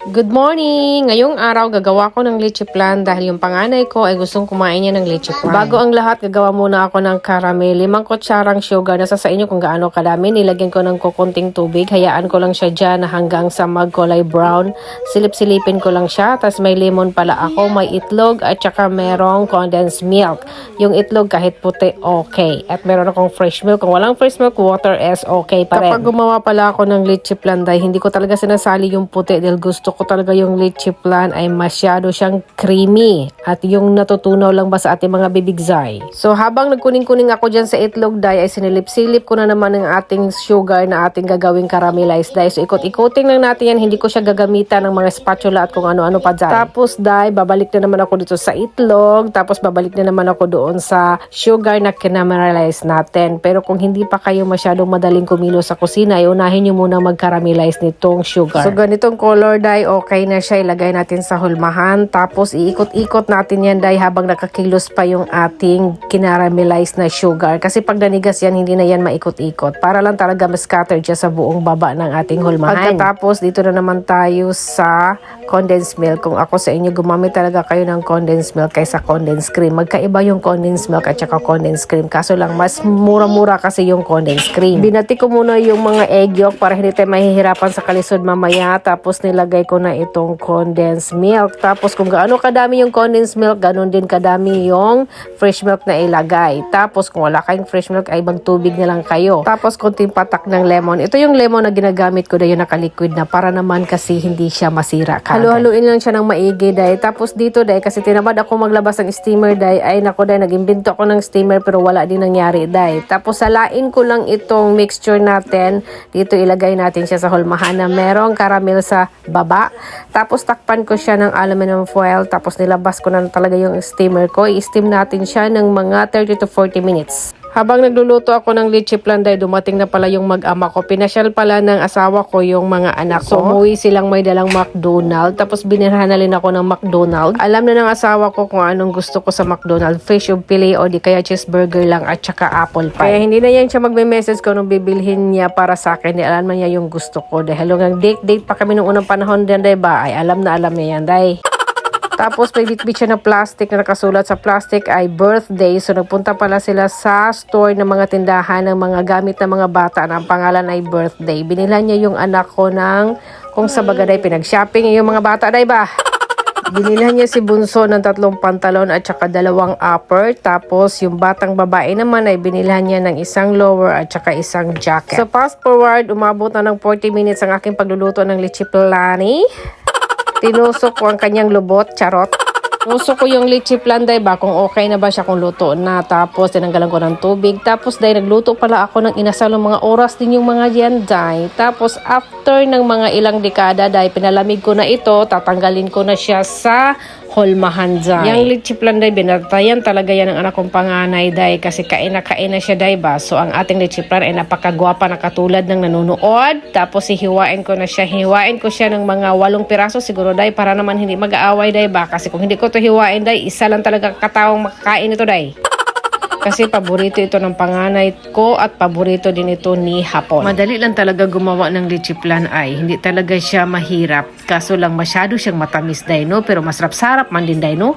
Good morning! Ngayong araw gagawa ko ng leche plan dahil yung panganay ko ay gustong kumain niya ng leche plan. Bago ang lahat, gagawa muna ako ng caramel. Limang kutsarang sugar. Nasa sa inyo kung gaano kadami. Nilagyan ko ng kukunting tubig. Hayaan ko lang siya dyan na hanggang sa magkulay brown. Silip-silipin ko lang siya. Tapos may lemon pala ako, may itlog at saka merong condensed milk. Yung itlog kahit puti, okay. At meron akong fresh milk. Kung walang fresh milk, water is okay pa rin. Kapag gumawa pala ako ng leche plan dahil hindi ko talaga sinasali yung puti dahil gusto ko talaga yung leche plan ay masyado siyang creamy at yung natutunaw lang ba sa ating mga bibigzay. So habang nagkuning-kuning ako dyan sa itlog dye ay sinilip-silip ko na naman ng ating sugar na ating gagawing caramelized dye. So ikot-ikoting lang natin yan, hindi ko siya gagamitan ng mga spatula at kung ano-ano pa dyan. Tapos dye, babalik na naman ako dito sa itlog, tapos babalik na naman ako doon sa sugar na kinamelize natin. Pero kung hindi pa kayo masyadong madaling kumilo sa kusina, ay unahin nyo muna mag-caramelize nitong sugar. So ganitong color dye, okay na siya. Ilagay natin sa hulmahan. Tapos iikot-ikot natin yan dye habang nakakilos pa yung ating kinaramelize na sugar. Kasi pag nanigas yan, hindi na yan maikot-ikot. Para lang talaga ma-scatter siya sa buong baba ng ating hulmahan. Pagkatapos, dito na naman tayo sa condensed milk. Kung ako sa inyo, gumamit talaga kayo ng condensed milk kaysa condensed cream. Magkaiba yung condensed milk at saka condensed cream. Kaso lang, mas mura-mura kasi yung condensed cream. Binati ko muna yung mga egg yolk para hindi tayo mahihirapan sa kalisod mamaya. Tapos nilagay ko na itong condensed milk. Tapos kung gaano kadami yung condensed milk, ganun din kadami yung fresh milk na ilagay. Tapos kung wala kayong fresh milk, ay ibang tubig na lang kayo. Tapos konting patak ng lemon. Ito yung lemon na ginagamit ko na yung nakaliquid na para naman kasi hindi siya masira ka. Halo-haluin lang siya ng maigi dahil. Tapos dito dahil kasi tinamad ako maglabas ng steamer dahil ay nako dahil nag-imbento ako ng steamer pero wala din nangyari dahil. Tapos salain ko lang itong mixture natin. Dito ilagay natin siya sa hulmahan na merong caramel sa baba. Tapos takpan ko siya ng aluminum foil. Tapos nilabas ko na talaga yung steamer ko. I-steam natin siya ng mga 30 to 40 minutes. Habang nagluluto ako ng leche plan dahil dumating na pala yung mag-ama ko. Pinasyal pala ng asawa ko yung mga anak ko. So, umuwi silang may dalang McDonald. Tapos binirhan na rin ako ng McDonald. Alam na ng asawa ko kung anong gusto ko sa McDonald. Fish o pili o di kaya cheeseburger lang at saka apple pie. Kaya hindi na yan siya magme-message ko nung bibilhin niya para sa akin. Di alam na niya yung gusto ko. Dahil hanggang date-date pa kami nung unang panahon din, diba? Ay alam na alam niya yan, dahil. Tapos may bitbit siya na plastic na nakasulat sa plastic ay birthday. So nagpunta pala sila sa store ng mga tindahan ng mga gamit ng mga bata na ang pangalan ay birthday. Binila niya yung anak ko ng kung sa bagaday pinag-shopping yung mga bata na ba? Binilhan niya si Bunso ng tatlong pantalon at saka dalawang upper. Tapos yung batang babae naman ay binilhan niya ng isang lower at saka isang jacket. So fast forward, umabot na ng 40 minutes ang aking pagluluto ng leche plani. Tinusok ko ang kanyang lubot, charot. Tinusok ko yung leche plan dahil ba kung okay na ba siya kung luto na. Tapos tinanggalan ko ng tubig. Tapos dahil nagluto pala ako ng inasal ng mga oras din yung mga yan dahil. Tapos after ng mga ilang dekada dahil pinalamig ko na ito, tatanggalin ko na siya sa holmahan dahil. Yung leche plan dahil binatayan talaga yan ng anak kong panganay dahil kasi kain na kain na siya dahil ba. So ang ating leche plan ay napakagwapa na katulad ng nanonood. Tapos hihiwain ko na siya. Hihiwain ko siya ng mga walong piraso siguro dahil para naman hindi mag-aaway dahil ba. Kasi kung hindi ko to hiwain dahil isa lang talaga katawang makakain ito dahil. Kasi paborito ito ng panganay ko at paborito din ito ni Hapon. Madali lang talaga gumawa ng leche plan ay. Hindi talaga siya mahirap. Kaso lang masyado siyang matamis dahil no. Pero masarap-sarap man din dahil no.